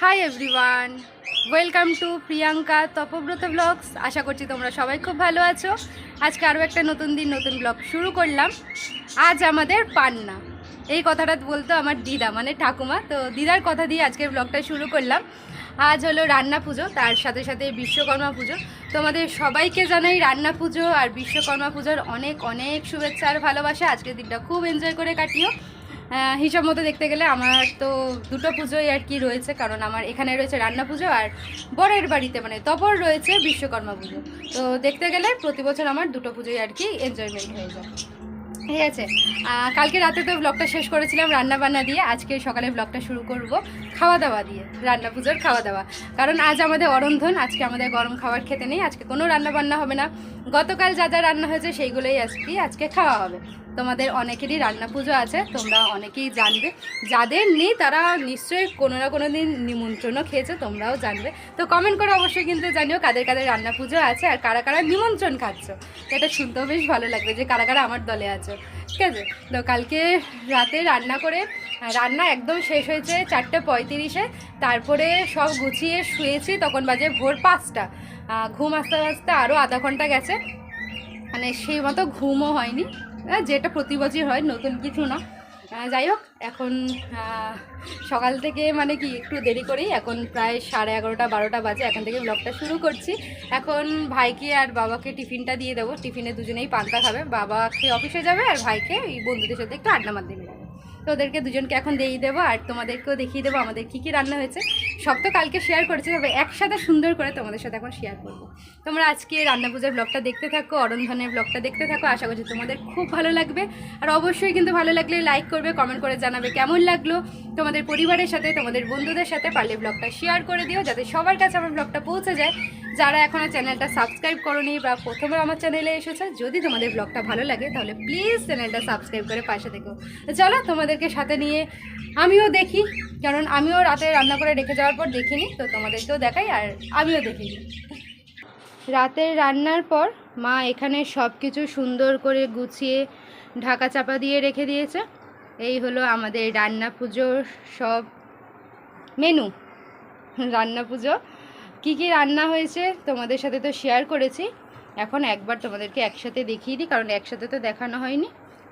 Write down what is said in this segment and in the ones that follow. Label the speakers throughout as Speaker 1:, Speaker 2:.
Speaker 1: Hi everyone welcome to Priyanka Tapabrata blogs আশা করছি তোমরা সবাই খুব ভালো আছো। আজকে আরও একটা নতুন দিন, নতুন ব্লগ শুরু করলাম। আজ আমাদের পান্না। এই কথাটা বলতো আমার দিদা মানে ঠাকুমা। তো দিদার কথা দিয়ে আজকের ব্লগটা শুরু করলাম। আজ হলো রান্না পুজো, তার সাথে সাথে বিশ্বকর্মা পুজো। তোমাদের সবাইকে জানাই রান্না পুজো আর বিশ্বকর্মা পুজোর অনেক অনেক শুভেচ্ছা আর ভালোবাসা। আজকের দিনটা খুব এনজয় করে কাটিও। হিসাব মতো দেখতে গেলে আমার তো দুটো পুজোই আর কি রয়েছে, কারণ আমার এখানে রয়েছে রান্না পুজো আর বরের বাড়িতে মানে তপর রয়েছে বিশ্বকর্মা পুজো। তো দেখতে গেলে প্রতি বছর আমার দুটো পুজোই আর কি এনজয়মেন্ট হয়ে যায়। ঠিক আছে? কালকে রাতে তো ব্লগটা শেষ করেছিলাম রান্না বান্না দিয়ে, আজকে সকালে ব্লগটা শুরু করব খাওয়া দাওয়া দিয়ে, রান্না পুজোর খাওয়া দাওয়া কারণ আজ আমাদের অরন্ধন, আজকে আমাদের গরম খাবার খেতে নেই, আজকে কোনো রান্না বান্না হবে না। গতকাল যা যা রান্না হয়েছে সেইগুলোই আজকে আজকে খাওয়া হবে। তোমাদের অনেকেরই রান্না পুজো আছে, তোমরা অনেকেই জানবে। যাদের নেই, তারা নিশ্চয়ই কোনো না কোনো দিন নিমন্ত্রণও খেয়েছে, তোমরাও জানবে। তো কমেন্ট করে অবশ্যই কিন্তু জানিও কাদের কাদের রান্না পুজো আছে আর কারা কারা নিমন্ত্রণ খাচ্ছ। এটা শুনতেও বেশ ভালো লাগবে যে কারা কারা আমার দলে আছো। ঠিক আছে? তো কালকে রাতে রান্না করে, রান্না একদম শেষ হয়েছে চারটে পঁয়ত্রিশে। তারপরে সব গুছিয়ে শুয়েছি, তখন বাজে ভোর পাঁচটা। ঘুম আসতে আসতে আরও আধা ঘণ্টা গেছে। মানে সেই মতো ঘুমও হয়নি। যেটা প্রতি বছর হয়, নতুন কিছু না। যাই হোক, এখন সকাল থেকে মানে কি, একটু দেরি করেই এখন প্রায় সাড়ে এগারোটা, বারোটা বাজে, এখন থেকে ব্লগটা শুরু করছি। এখন ভাইকে আর বাবাকে টিফিনটা দিয়ে দেবো। টিফিনে দুজনেই পান্তা খাবে। বাবা খেয়ে অফিসে যাবে আর ভাইকে এই বন্ধুদের সাথে একটু আড্ডা মারতে যাবে। তো ওদেরকে দুজনকে এখন দিয়ে দেবো আর তোমাদেরকেও দেখিয়ে দেবো আমাদের কী কী রান্না হয়েছে। সব তো কালকে শেয়ার করেছে, তবে একসাথে সুন্দর করে তোমাদের সাথে এখন শেয়ার করব। তোমরা আজকে রান্না পূজার ব্লগটা দেখতে থাকো, অরন্ধনের ব্লগটা দেখতে থাকো, আশা করছি তোমাদের খুব ভালো লাগবে। আর অবশ্যই কিন্তু ভালো লাগলে লাইক করবে কমেন্ট করে জানাবে কেমন লাগল। তোমাদের পরিবারের সাথে, তোমাদের বন্ধুদের সাথে পারলে ব্লগটা শেয়ার করে দিও, যাতে সবার কাছে আমার ব্লগটা পৌঁছে যায়। যারা এখনও চ্যানেলটা সাবস্ক্রাইব করনি বা প্রথমে আমার চ্যানেলে এসেছে, যদি তোমাদের ব্লগটা ভালো লাগে, তাহলে প্লিজ চ্যানেলটা সাবস্ক্রাইব করে পাশে তো চলো তোমাদেরকে সাথে নিয়ে আমিও দেখি, কারণ আমিও রাতে রান্না করে রেখে যাওয়ার পর দেখিনি, তো তোমাদেরকেও দেখাই আর আমিও দেখি রাতের রান্নার পর মা এখানে সব কিছু সুন্দর করে গুছিয়ে ঢাকা চাপা দিয়ে রেখে দিয়েছে। এই হলো আমাদের রান্না পুজোর সব মেনু রান্না পুজো কী কী রান্না হয়েছে তোমাদের সাথে তো শেয়ার করেছি। এখন একবার তোমাদেরকে একসাথে দেখিয়ে দিই, কারণ একসাথে তো দেখানো হয়নি।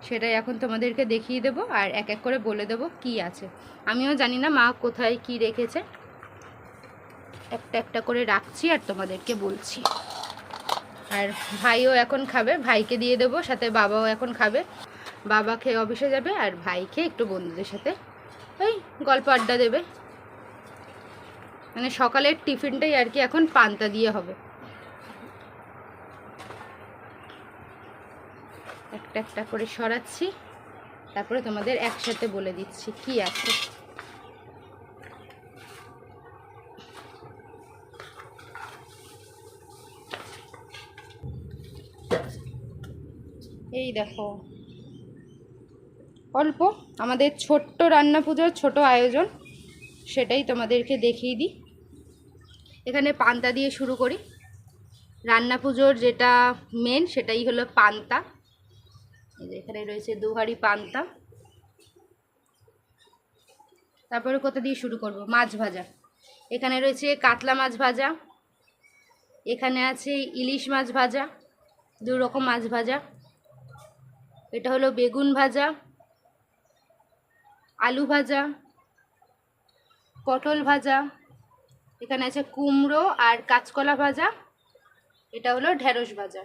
Speaker 1: সেটাই এখন তোমাদেরকে দেখিয়ে দেবো আর এক এক করে বলে দেবো কি আছে। আমিও জানি না মা কোথায় কি রেখেছে। একটা একটা করে রাখছি আর তোমাদেরকে বলছি। আর ভাইও এখন খাবে, ভাইকে দিয়ে দেবো, সাথে বাবাও এখন খাবে। বাবা খেয়ে অফিসে যাবে আর ভাই খেয়ে একটু বন্ধুদের সাথে ওই গল্প আড্ডা দেবে। মানে সকালের টিফিনটাই আর কি এখন পান্তা দিয়ে হবে। একটা একটা করে সরাচ্ছি, তারপরে তোমাদের একসাথে বলে দিচ্ছি কি আছে। এই দেখো, অল্প আমাদের ছোট্ট রান্না পুজোর ছোট আয়োজন, সেটাই তোমাদেরকে দেখিয়ে দিই। এখানে পান্তা দিয়ে শুরু করি। রান্না পুজোর যেটা মেন সেটাই হলো পান্তা। এখানে রয়েছে দুহারি পান্তা। তারপরে কোথা দিয়ে শুরু করব? মাছ ভাজা। এখানে রয়েছে কাতলা মাছ ভাজা। এখানে আছে ইলিশ মাছ ভাজা। দু রকম মাছ ভাজা। এটা হলো বেগুন ভাজা। আলু ভাজা। পটল ভাজা। এখানে আছে কুমড়ো আর কাঁচকলা ভাজা। এটা হলো ঢেঁড়স ভাজা।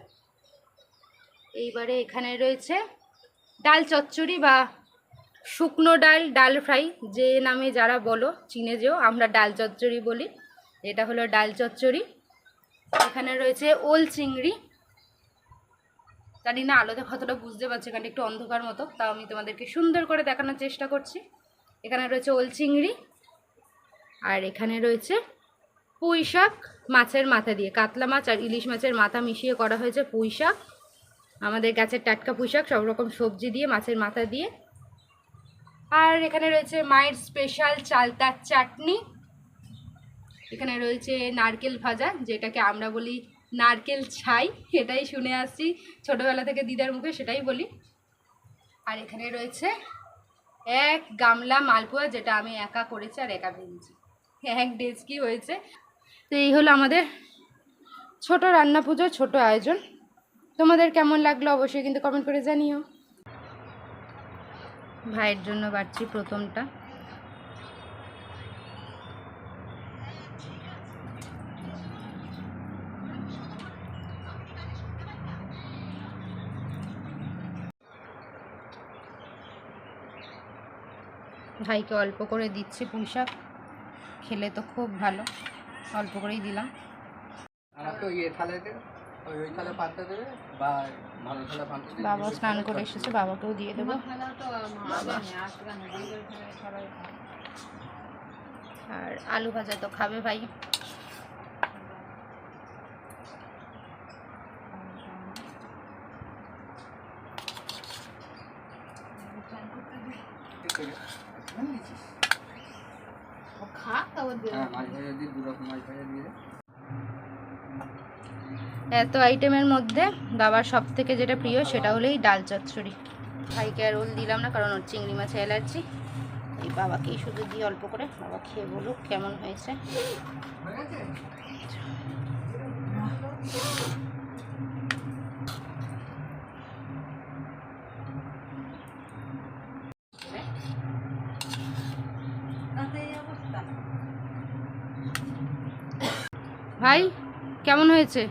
Speaker 1: এইবারে এখানে রয়েছে ডাল চচ্চড়ি বা শুকনো ডাল ডাল ফ্রাই, যে নামে যারা বলো, চিনে যেও, আমরা ডাল চচ্চড়ি বলি। এটা হলো ডাল চচ্চড়ি। এখানে রয়েছে ওল চিংড়ি। জানি না, আলোতে কতটা বুঝতে পারছি এখানে একটু অন্ধকার মতো, তাও আমি তোমাদেরকে সুন্দর করে দেখানোর চেষ্টা করছি। এখানে রয়েছে ওল চিংড়ি। আর এখানে রয়েছে পুঁই শাক মাছের মাথা দিয়ে। কাতলা মাছ আর ইলিশ মাছের মাথা মিশিয়ে করা হয়েছে পুঁই শাক আমাদের গাছের টাটকা পুঁই শাক সব রকম সবজি দিয়ে মাছের মাথা দিয়ে। আর এখানে রয়েছে মায়ের স্পেশাল চালতার চাটনি। এখানে রয়েছে নারকেল ভাজা, যেটাকে আমরা বলি নারকেল ছাই। এটাই শুনে আসছি, ছোটোবেলা থেকে দিদার মুখে সেটাই বলি। আর এখানে রয়েছে এক গামলা মালপোয়া, যেটা আমি একা করেছি আর একা ভেঙেছি এক ডেস্কি হয়েছে। তো এই হলো আমাদের ছোট রান্না পুজোর ছোট আয়োজন। তোমাদের কেমন লাগল অবশ্যই কিন্তু কমেন্ট করে জানিও। ভাইয়ের জন্য বাড়ছি প্রথমটা। ভাইকে অল্প করে দিচ্ছি পুঁই খেলে তো খুব ভালো। অল্প করেই দিলাম।
Speaker 2: ইয়ে
Speaker 1: বাবা স্নান করে এসেছে বাবাকেও দিয়ে দেবো। আর আলু ভাজা তো খাবে ভাই
Speaker 2: হ্যাঁ মাছ ভাজা দিয়ে দু রকম মাছ ভাজা দিয়ে দে।
Speaker 1: এত আইটেমের মধ্যে বাবার সব থেকে যেটা প্রিয় সেটা হলো এই ডাল চচ্চড়ি। ভাইকে আর রোল দিলাম না, কারণ ওর চিংড়ি মাছে অ্যালার্জি। এই বাবাকেই শুধু দিই অল্প করে বাবা খেয়ে বলুক কেমন হয়েছে। ভাই কেমন হয়েছে?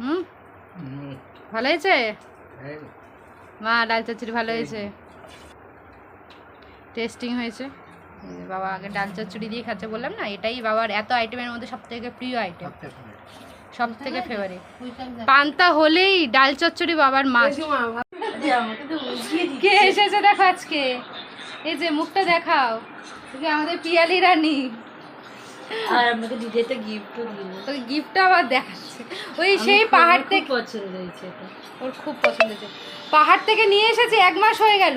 Speaker 1: হুম?
Speaker 2: হুম,
Speaker 1: ভালো হয়েছে? মা ডাল চচ্চড়ি ভালো হয়েছে? টেস্টিং হয়েছে। বাবা আগে ডাল চচ্চড়ি দিয়ে খাচ্ছে বললাম না এটাই বাবার এত আইটেমের মধ্যে সব থেকে প্রিয় আইটেম
Speaker 2: সবথেকে
Speaker 1: সব থেকে ফেভারিট পান্তা হলেই ডাল চচ্চড়ি বাবার মাছ কে এসেছে দেখো আজকে? এই যে মুখটা দেখাও। আমাদের পিয়ালি রানী।
Speaker 3: আর আমাকে দিদি একটা গিফটও দিল।
Speaker 1: তো গিফটটা আবার দেখাচ্ছে। ওই সেই পাহাড় থেকে
Speaker 3: পছন্দ হয়েছে এটা।
Speaker 1: ওর খুব পছন্দ হয়েছে। পাহাড় থেকে নিয়ে এসেছি এক মাস হয়ে গেল।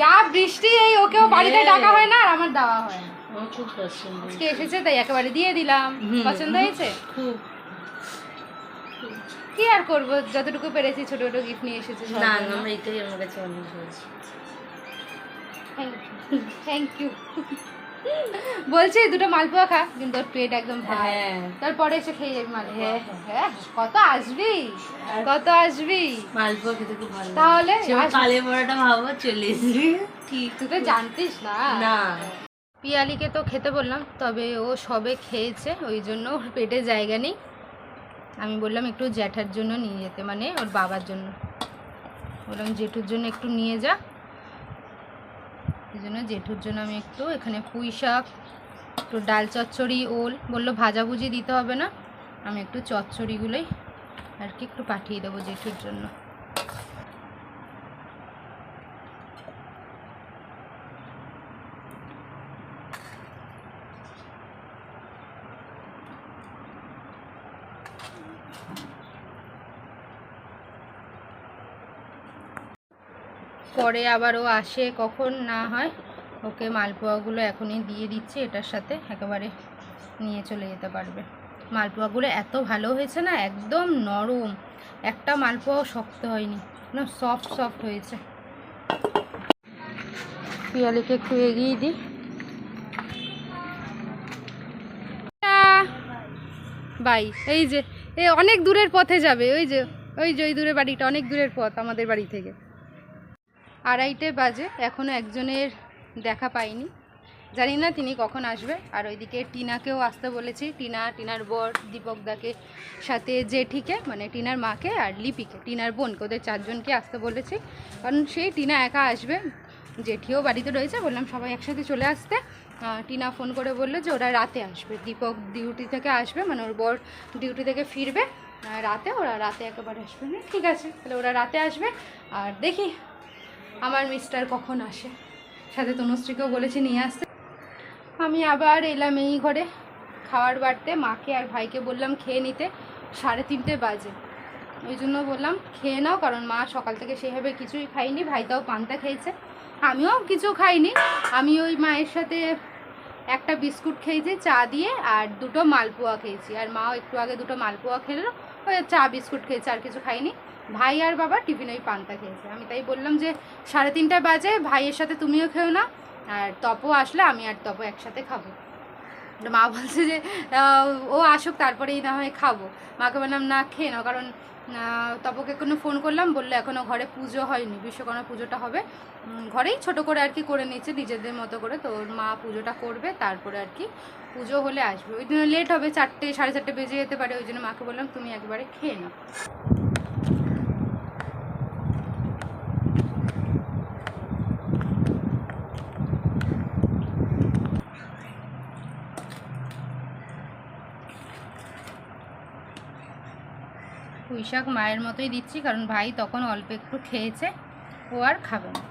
Speaker 1: যা বৃষ্টি এই ওকেও বাড়িতে
Speaker 3: হ্যাঁ।
Speaker 1: ডাকা হয় না আর আমার দেওয়া হয় না।
Speaker 3: আমার খুব পছন্দ
Speaker 1: আজকে এসেছে তাই একেবারে দিয়ে দিলাম। পছন্দ হয়েছে?
Speaker 3: খুব।
Speaker 1: কি আর করব? যতটুকু পেরেছি ছোট ছোট গিফট নিয়ে এসেছি
Speaker 3: না না আমার এটাই আমার কাছে অনেক হয়েছে।
Speaker 1: থ্যাংক ইউ বলছি দুটো মালপোয়া খা। কিন্তু ওর পেট একদম
Speaker 3: হ্যাঁ।
Speaker 1: তারপরে এসে খেয়ে যাবি মালপোয়া।
Speaker 3: হ্যাঁ,
Speaker 1: হ্যাঁ কত আসবি? কত আসবি?
Speaker 3: মালপোয়া খেতে খুব ভালো
Speaker 1: তাহলে
Speaker 3: কালে বড়াটা ভাবো চলে এসবি ঠিক
Speaker 1: তুই তো জানতিস না।
Speaker 3: না।
Speaker 1: পিয়ালিকে তো খেতে বললাম তবে ও সবে খেয়েছে ওই জন্য ওর পেটে জায়গা নেই। আমি বললাম একটু জ্যাঠার জন্য নিয়ে যেতে। মানে ওর বাবার জন্য। বললাম জেঠুর জন্য একটু নিয়ে যা। এই জন্য জেঠুর জন্য আমি একটু এখানে পুঁই শাক, একটু ডাল চচ্চড়ি, ওল, বলল ভাজাভুজি দিতে হবে না। আমি একটু চচ্চড়িগুলোই আর কি একটু পাঠিয়ে দেবো জেঠুর জন্য। পরে আবার ও আসে কখন না হয়, ওকে মালপোয়াগুলো এখনই দিয়ে দিচ্ছে, এটার সাথে একেবারে নিয়ে চলে যেতে পারবে। মালপোয়াগুলো এত ভালো হয়েছে না, একদম নরম। একটা মালপোয়াও শক্ত হয়নি একদম সফট সফট হয়েছে। পিয়ালিকে একটু এগিয়ে দিই। বাই, এই যে, এ অনেক দূরের পথে যাবে, ওই যে ওই যে, ওই দূরের বাড়িটা, অনেক দূরের পথ আমাদের বাড়ি থেকে। আড়াইটে বাজে এখনও একজনের দেখা পাইনি। জানি না তিনি কখন আসবে। আর ওইদিকে টিনাকেও আসতে বলেছি। টিনা, টিনার বর দীপকদাকে সাথে জেঠিকে মানে টিনার মাকে আর লিপিকে, টিনার বোনকে, ওদের চারজনকে আসতে বলেছি। কারণ সেই টিনা একা আসবে। জেঠিও বাড়িতে রয়েছে। বললাম সবাই একসাথে চলে আসতে। টিনা ফোন করে বলল যে ওরা রাতে আসবে। দীপক ডিউটি থেকে আসবে মানে ওর বর ডিউটি থেকে ফিরবে। রাতে, ওরা রাতে একেবারে আসবে। না ঠিক আছে, তাহলে ওরা রাতে আসবে। আর দেখি আমার মিস্টার কখন আসে? সাথে তনুশ্রীকেও বলেছি নিয়ে আসতে। আমি আবার এলাম এই ঘরে। খাওয়ার বাড়তে মাকে আর ভাইকে বললাম খেয়ে নিতে, সাড়ে তিনটে বাজে। ওই জন্য বললাম, খেয়ে নাও, কারণ মা সকাল থেকে সেভাবে কিছুই খাইনি ভাইটাও পান্তা খেয়েছে। আমিও কিছু খাইনি। আমি ওই মায়ের সাথে একটা বিস্কুট খেয়েছি, চা দিয়ে, আর দুটো মালপোয়া খেয়েছি। আর মাও একটু আগে দুটো মালপোয়া খেলো, ওই চা, বিস্কুট খেয়েছে, আর কিছু খাইনি ভাই আর বাবা টিফিন ওই পান্তা খেয়েছে। আমি তাই বললাম যে সাড়ে তিনটা বাজে, ভাইয়ের সাথে তুমিও খেও না। আর তপও আসলে, আমি আর তপও একসাথে খাব। তো মা বলছে যে ও আসুক, তারপরেই না হয় খাব। মাকে বললাম, না, খেয়ে নাও। কারণ তপকে কোনো ফোন করলাম, বলল এখনও ঘরে পুজো হয়নি, বিশ্বকর্মা পুজোটা হবে। ঘরেই ছোট করে আর কি করে নিচ্ছে নিজেদের মতো করে। তো মা পুজোটা করবে, তারপরে আর কি পুজো হলে আসবে। ওই জন্য লেট হবে, চারটে, সাড়ে চারটে বেজে যেতে পারে। ওই জন্য মাকে বললাম, তুমি একবারে খেয়ে নাও। শাক মায়ের মতোই দিচ্ছি, কারণ ভাই তখন অল্প একটু খেয়েছে, ও আর খাবে না।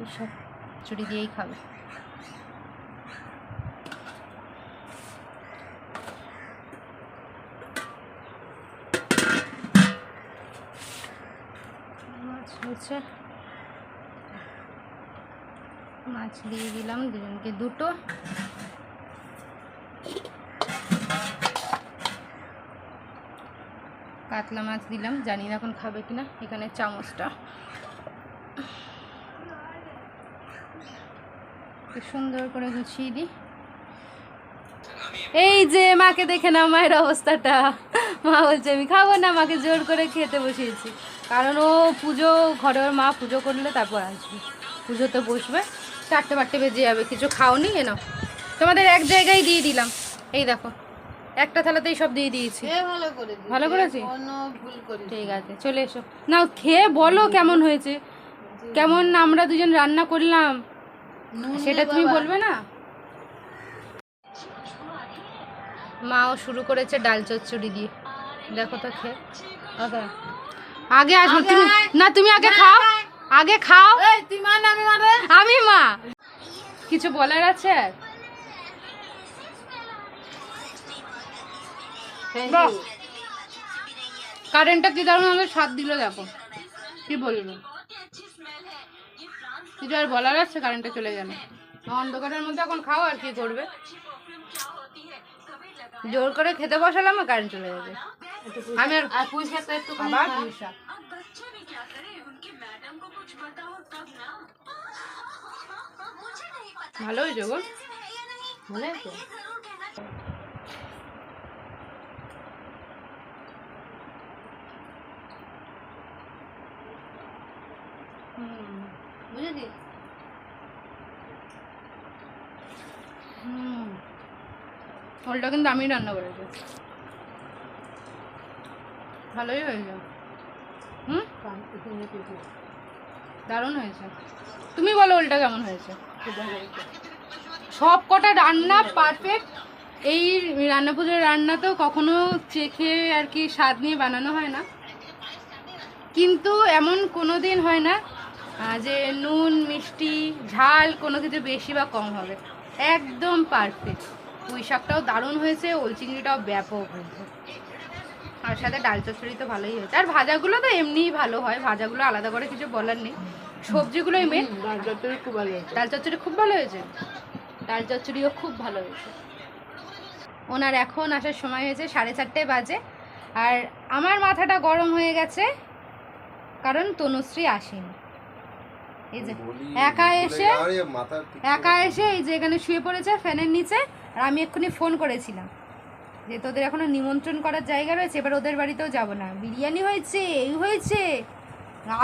Speaker 1: এইসব চুরি দিয়েই খাবে। হয়েছে। মাছ দিয়ে দিলাম দুজনকে দুটো। কাতলা মাছ দিলাম। জানি না এখন খাবে কিনা। এখানে চামচটা। সুন্দর করে গুছিয়ে দিই। এই যে মাকে দেখে না মায়ের অবস্থাটা। মা বলছে, আমি খাব না, মাকে জোর করে খেতে বসিয়েছি। কারণ ও পুজো ঘরে ওর মা পুজো করলে তারপর আসবে। পুজোতে বসবে। চারটে পারটে বেজে যাবে। কিছু খাওনি, এ নাও। তোমাদের এক জায়গায় দিয়ে দিলাম। এই দেখো। একটা থালাতেই সব দিয়ে দিয়েছি।
Speaker 3: ভালো
Speaker 1: করেছি? ঠিক আছে চলে এসো। না খেয়ে বলো কেমন হয়েছে। কেমন আমরা দুজন রান্না করলাম। সেটা তুমি বলবে না? মাও শুরু করেছে ডাল চচ্চড়ি দিয়ে। দেখো তো খেয়ে। আগে আসব তুমি না তুমি আগে খাও। আগে খাও।
Speaker 3: আমি
Speaker 1: আমি মা। কিছু বলার আছে আর? বাহ। কারেন্টটা কি দারুণ? আমাদের স্বাদ দিল দেখো। কি বলব? কিছু আর বলার আছে? কারেন্টটা চলে গেল। অন্ধকারের মধ্যে এখন খাও আর কি করবে। জোর করে খেতে বসালাম আর কারেন্ট চলে যাবে আমি আর
Speaker 3: পুঁই শাকটা একটু
Speaker 1: আবার? পুঁই শাক। ভালো হয়েছে গো
Speaker 3: ভালো আছে
Speaker 1: হুম, বুঝেছি হুম ওলটা কিন্তু আমি রান্না করেছি। ভালোই হয়েছে। হুম? দারুণ হয়েছে। তুমি বলো ওলটা কেমন হয়েছে? সব কটা রান্না পারফেক্ট এই রান্না পুজোর রান্না তো কখনো চেখে আর কি স্বাদ নিয়ে বানানো হয় না। কিন্তু এমন কোনো দিন হয় না যে নুন মিষ্টি ঝাল কোনো কিছু বেশি বা কম হবে। একদম পারফেক্ট পুঁই শাকটাও দারুণ হয়েছে ওল চিংড়িটাও ব্যাপক হয়েছে। আর সাথে ডাল চচ্চড়ি তো ভালোই হয়েছে। আর ভাজাগুলো তো এমনিই ভালো হয় ভাজাগুলো আলাদা করে কিছু বলার নেই। সবজিগুলোই মেন
Speaker 3: খুব ভালো হয়েছে।
Speaker 1: ডাল চচ্চড়ি খুব ভালো হয়েছে? ডাল চচ্চড়িও খুব ভালো হয়েছে। ওনার এখন আসার সময় হয়েছে সাড়ে চারটে বাজে। আর আমার মাথাটা গরম হয়ে গেছে কারণ তনুশ্রী আসেনি। এই যে একা এসে একা এসে এই যে এখানে শুয়ে পড়েছে ফ্যানের নিচে আর আমি এক্ষুনি ফোন করেছিলাম। যে তোদের এখনও নিমন্ত্রণ করার জায়গা রয়েছে এবার ওদের বাড়িতেও যাব না। বিরিয়ানি হয়েছে এই হয়েছে।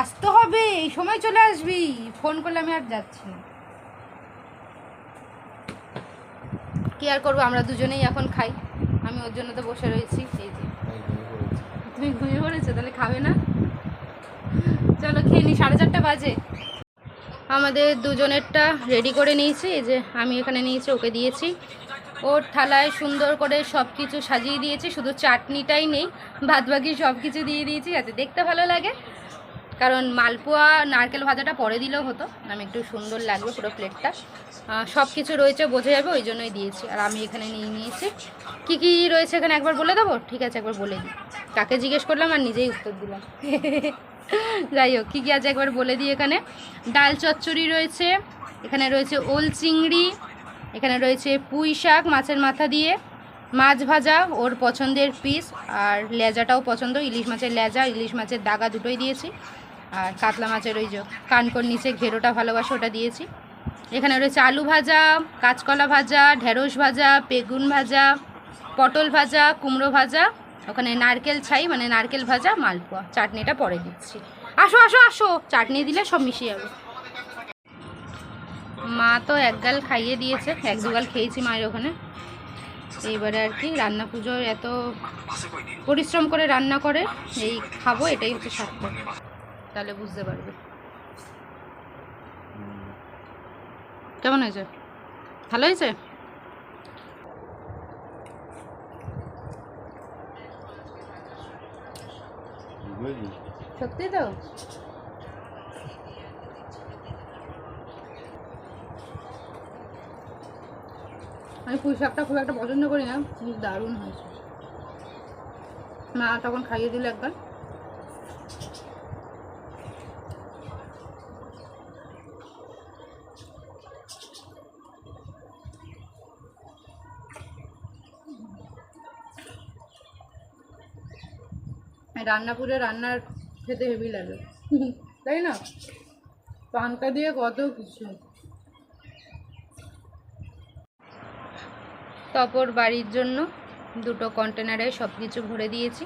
Speaker 1: আসতে হবে এই সময় চলে আসবি। ফোন করলে আমি আর যাচ্ছি না। কি আর করব আমরা দুজনেই এখন খাই। আমি ওর জন্য তো বসে রয়েছি এই যে। তুমি ঘুমিয়ে পড়েছো তাহলে খাবে না? চলো খেয়ে নি সাড়ে চারটা বাজে। আমাদের দুজনেরটা রেডি করে নিয়েছি। এই যে আমি এখানে নিয়েছি, ওকে দিয়েছি। ওর থালায় সুন্দর করে সব কিছু সাজিয়ে দিয়েছি। শুধু চাটনিটাই নেই ভাত বাকি সব কিছু দিয়ে দিয়েছি যাতে দেখতে ভালো লাগে। কারণ মালপোয়া, নারকেল ভাজাটা পরে দিলেও হতো। আমি একটু সুন্দর লাগবে পুরো প্লেটটা সব কিছু রয়েছে, বোঝা যাবে, ওই জন্যই দিয়েছি। আর আমি এখানে নিয়ে নিয়েছি। কি কি রয়েছে এখানে একবার বলে দেবো? ঠিক আছে, একবার বলে দিই। কাকে জিজ্ঞেস করলাম আর নিজেই উত্তর দিলাম। যাই হোক কী কী আছে একবার বলে দিই এখানে? ডাল চচ্চড়ি রয়েছে, এখানে রয়েছে ওল চিংড়ি, এখানে রয়েছে পুঁই শাক মাছের মাথা দিয়ে, মাছ ভাজা ওর পছন্দের পিস আর লেজাটাও পছন্দ, ইলিশ মাছের লেজা, ইলিশ মাছের দাগা দুটোই দিয়েছি, আর কাতলা মাছের ওই যে কানকর নিচে ঘেরোটা ভালোবাসে ওটা দিয়েছি। এখানে রয়েছে আলু ভাজা, কাঁচকলা ভাজা, ঢেঁড়স ভাজা, বেগুন ভাজা, পটল ভাজা, কুমড়ো ভাজা ওখানে নারকেল ছাই মানে নারকেল ভাজা, মালপোয়া। চাটনিটা পরে দিচ্ছি। আসো আসো আসো! চাটনি দিলে সব মিশে যাবে। মা তো এক গাল খাইয়ে দিয়েছে। এক দুগাল খেয়েছি মায়ের ওখানে। এইবারে আর কি, রান্না পুজোর এত পরিশ্রম করে রান্না করে, এই খাব, এটাই হচ্ছে সার্থক তাহলে বুঝতে পারবে। কেমন হয়েছে? ভালো হয়েছে? সত্যি তো? আমি পুঁই শাকটা খুব একটা পছন্দ করি না দারুণ হয়েছে। মা তখন খাইয়ে দিল একবার। এই রান্নাপুরে রান্নার খেতে হেভি লাগে। তাই না? পান্তা দিয়ে কত কিছু। তপর বাড়ির জন্য দুটো কন্টেনারে সব কিছু ভরে দিয়েছি।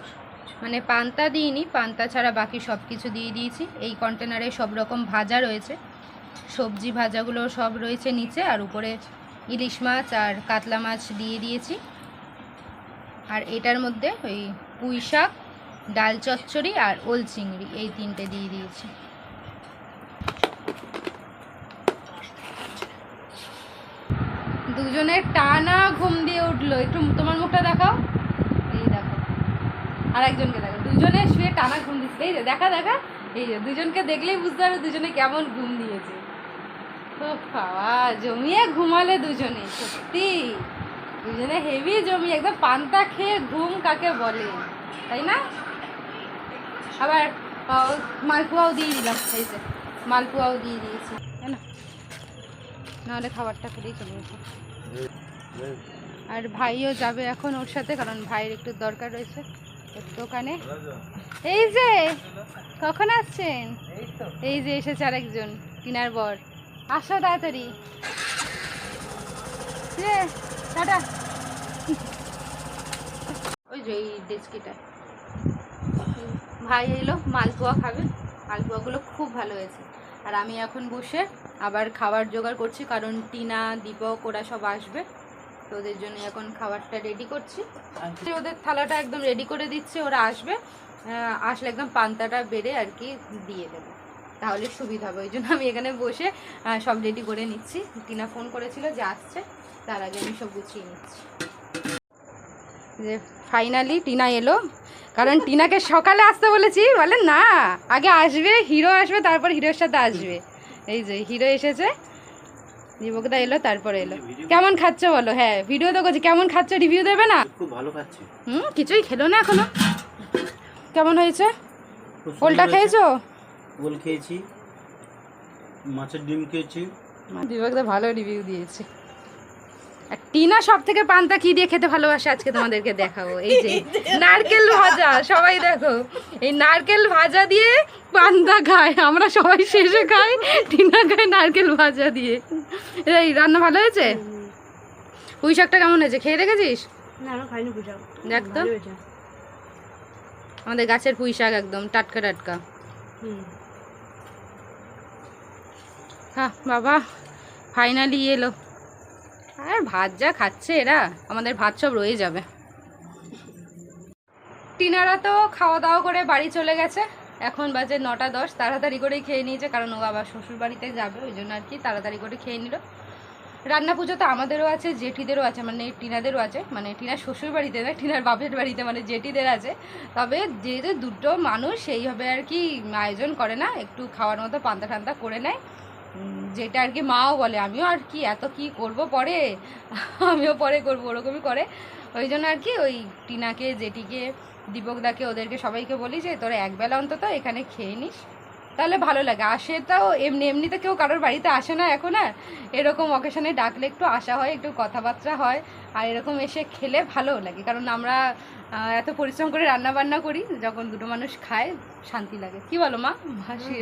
Speaker 1: মানে পান্তা দিইনি, পান্তা ছাড়া বাকি সব কিছু দিয়ে দিয়েছি। এই কন্টেনারে সব রকম ভাজা রয়েছে। সবজি ভাজাগুলো সব রয়েছে নিচে, আর উপরে ইলিশ মাছ আর কাতলা মাছ দিয়ে দিয়েছি। আর এটার মধ্যে ওই পুঁই শাক ডাল চচ্চড়ি আর ওল চিংড়ি, এই তিনটে দিয়ে দিয়েছি। দুজনের টানা ঘুম দিয়ে উঠল। একটু তোমার মুখটা দেখাও। এই দেখো। আর একজনকে দেখো দুজনে শুয়ে টানা ঘুম দিচ্ছে। এই যে, দেখা দেখা। এই যে, দুজনকে দেখলেই বুঝতে পারবে দুজনে কেমন ঘুম দিয়েছে। তো বাবা, জমিয়ে ঘুমালে দুজনে, সত্যি। দুজনে হেভি জমি একদম পান্তা খেয়ে ঘুম কাকে বলে? তাই না? আবার মালপোয়াও দিয়ে দিলাম, এই যে, মালপোয়াও দিয়ে দিয়েছি। তাই না নাহলে খাবারটা খেলেই চলে যেত। আর ভাইও যাবে এখন ওর সাথে, কারণ ভাইয়ের একটু দরকার রয়েছে দোকানে। এই যে, কখন আসছেন? এই যে এসেছে আরেকজন টিনার বর। আসো তাড়াতাড়ি। টাটা। ওই যে, এই ডেস্কিটা ভাই এলো মালপোয়া খাবে। মালপোয়াগুলো খুব ভালো হয়েছে। আর আমি এখন বসে আবার খাবার জোগাড় করছি কারণ টিনা দীপক ওরা সব আসবে। তো ওদের জন্য এখন খাবারটা রেডি করছি। ওদের থালাটা একদম রেডি করে দিচ্ছে ওরা আসবে। আসলে একদম পান্তাটা বেড়ে আর কি দিয়ে দেবে। তাহলে সুবিধা হবে ওই জন্য আমি এখানে বসে সব রেডি করে নিচ্ছি। টিনা ফোন করেছিল যে আসছে তার আগে আমি সব গুছিয়ে নিচ্ছি। যে ফাইনালি টিনা এলো। কারণ টিনাকে সকালে আসতে বলেছি বলে না আগে আসবে হিরো আসবে তারপর হিরোর সাথে আসবে। এই যে হিরো এসেছে দীপকদা এলো তারপরে এলো। কেমন খাচ্ছ বলো? হ্যাঁ ভিডিও তো করছি। কেমন খাচ্ছ? রিভিউ দেবে না?
Speaker 4: খুব ভালো খাচ্ছি।
Speaker 1: হুম কিছুই খেলো না এখনও। কেমন হয়েছে? ওলটা খেয়েছো?
Speaker 4: ওল খেয়েছি মাছের ডিম খেয়েছি।
Speaker 1: দীপকদা ভালো রিভিউ দিয়েছে। আর টিনা সব থেকে পান্তা কি দিয়ে খেতে ভালোবাসে আজকে তোমাদেরকে দেখাবো? এই যে নারকেল ভাজা সবাই দেখো। এই নারকেল ভাজা দিয়ে পান্তা খায়। আমরা সবাই শেষে খাই টিনা খায় নারকেল ভাজা দিয়ে। এই রান্না ভালো হয়েছে? পুঁই শাকটা কেমন হয়েছে? খেয়ে দেখেছিস? দেখ তো। আমাদের গাছের পুঁই শাক একদম টাটকা টাটকা। হ্যাঁ বাবা ফাইনালি এলো। আর ভাত যা খাচ্ছে এরা, আমাদের ভাত সব রয়ে যাবে। টিনারা তো খাওয়া দাওয়া করে বাড়ি চলে গেছে। এখন বাজে নটা দশ, তাড়াতাড়ি করেই খেয়ে নিয়েছে, কারণ ও আবার শ্বশুর বাড়িতে যাবে, ওই জন্য আর কি তাড়াতাড়ি করে খেয়ে নিল। রান্না পুজো তো আমাদেরও আছে, জেঠিদেরও আছে মানে টিনাদেরও আছে মানে টিনার শ্বশুর বাড়িতে না, টিনার বাপের বাড়িতে মানে জেঠিদের আছে। তবে যেহেতু দুটো মানুষ, সেইভাবে আর কি আয়োজন করে না, একটু খাওয়ার মতো পান্তা ঠান্তা করে নেয়। যেটা আর কি মাও বলে, আমিও আর কি, এত কি করব পরে? আমিও পরে করব, ওরকমই করে। ওই জন্য আর কি ওই টিনাকে, জেঠিকে, দীপকদাকে, ওদেরকে সবাইকে বলি যে, তোরা একবেলা অন্তত এখানে খেয়ে নিস। তাহলে ভালো লাগে। আসে তাও এমনি এমনিতে কেউ কারোর বাড়িতে আসে না এখন আর। এরকম অকেশনে ডাকলে একটু আসা হয়, একটু কথাবার্তা হয়, আর এরকম এসে খেলে ভালো লাগে। কারণ আমরা এত পরিশ্রম করে রান্না বান্না করি, যখন দুটো মানুষ খায়, শান্তি লাগে। কি বলো মা?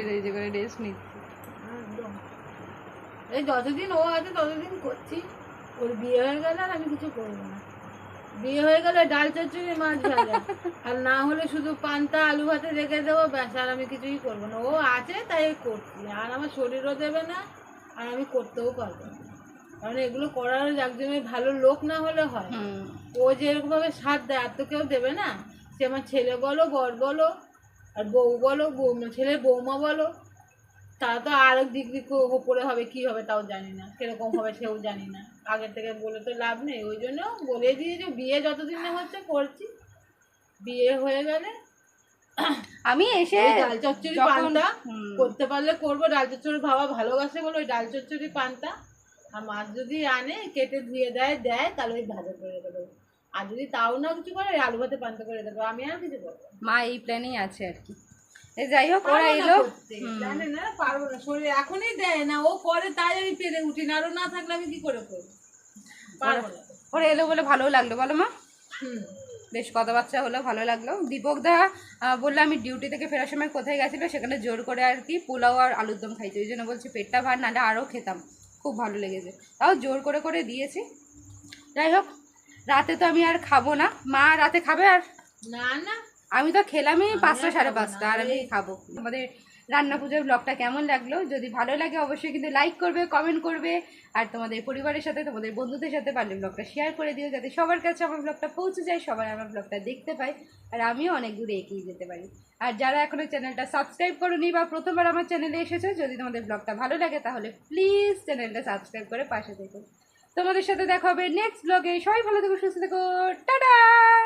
Speaker 1: রয়েছে করে রেস্ট নিচ্ছি।
Speaker 3: এই যতদিন ও আছে ততদিন করছি। ওর বিয়ে হয়ে গেলে আর আমি কিছু করব না। বিয়ে হয়ে গেলে ডাল চচ্চড়ি মাছ ভাজা। আর না হলে শুধু পান্তা আলু ভাতে রেখে দেবো ব্যাস আর আমি কিছুই করব না। ও আছে তাই করছি। আর আমার শরীরও দেবে না আর আমি করতেও পারব না। কারণ এগুলো করার একজনের ভালো লোক না হলে হয়। ও যেরকমভাবে সাথ দেয় আর তো কেউ দেবে না। সে আমার ছেলে বলো বর বলো আর বউ বলো বউ- ছেলের বৌমা বলো তারা তো আরও ডিগ্রি উপরে হবে কি হবে তাও জানি না। কীরকম হবে সেও জানি না। আগের থেকে বলে তো লাভ নেই ওই জন্য বলে দিয়েছে বিয়ে যতদিন না হচ্ছে করছি। বিয়ে হয়ে গেলে
Speaker 1: আমি এসে
Speaker 3: ডাল চচ্চড়ি পান্তা করতে পারলে করব। ডাল চচ্চড়ি ভাবা ভালোবাসে বলে ওই ডাল চচ্চড়ি পান্তা। আর মাছ যদি আনে কেটে ধুয়ে দেয় দেয় তাহলে ওই ভাজা করে দেবো। আর যদি তাও না কিছু করে আলু ভাতে পান্তা করে দেবো। আমি আর কিছু করব
Speaker 1: মা এই প্ল্যানেই আছে আর কি। যাই হোক ওরা এলো।
Speaker 3: জানে না পারব না। শরীর এখনই দেয় না ও করে তাই আমি পেরে উঠি না আরও না থাকলে আমি কি করে করব? পারব না।
Speaker 1: ওরা এলো বলে ভালো লাগল বলো মা।
Speaker 3: হুম।
Speaker 1: বেশ কথাবার্তা হলো ভালো লাগল। দীপক দা বলল আমি ডিউটি থেকে ফেরার সময় কোথায় গেছিল সেখানে জোর করে আর কি পোলাও আর আলুর দম খাইছি। ওই জন্য বলছি পেটটা ভার নাহলে আরও খেতাম। খুব ভালো লেগেছে। তাও জোর করে করে দিয়েছি। যাই হোক রাতে তো আমি আর খাব না। মা রাতে খাবে আর?
Speaker 3: না না।
Speaker 1: আমি তো খেলামই পাঁচটা সাড়ে পাঁচটা আর আমি খাব। আমাদের রান্না পুজোর ব্লগটা কেমন লাগল? যদি ভালো লাগে অবশ্যই কিন্তু লাইক করবে কমেন্ট করবে আর তোমাদের পরিবারের সাথে তোমাদের বন্ধুদের সাথে পারলে ব্লগটা শেয়ার করে দিও যাতে সবার কাছে আমার ব্লগটা পৌঁছে যায় সবাই আমার ব্লগটা দেখতে পায় আর আমিও অনেক দূরে এগিয়ে যেতে পারি। আর যারা এখনও চ্যানেলটা সাবস্ক্রাইব করোনি বা প্রথমবার আমার চ্যানেলে এসেছ যদি তোমাদের ব্লগটা ভালো লাগে তাহলে প্লিজ চ্যানেলটা সাবস্ক্রাইব করে পাশে থেকো। তোমাদের সাথে দেখা হবে নেক্সট ব্লগে সবাই ভালো থেকো সুস্থ থেকো। টাটা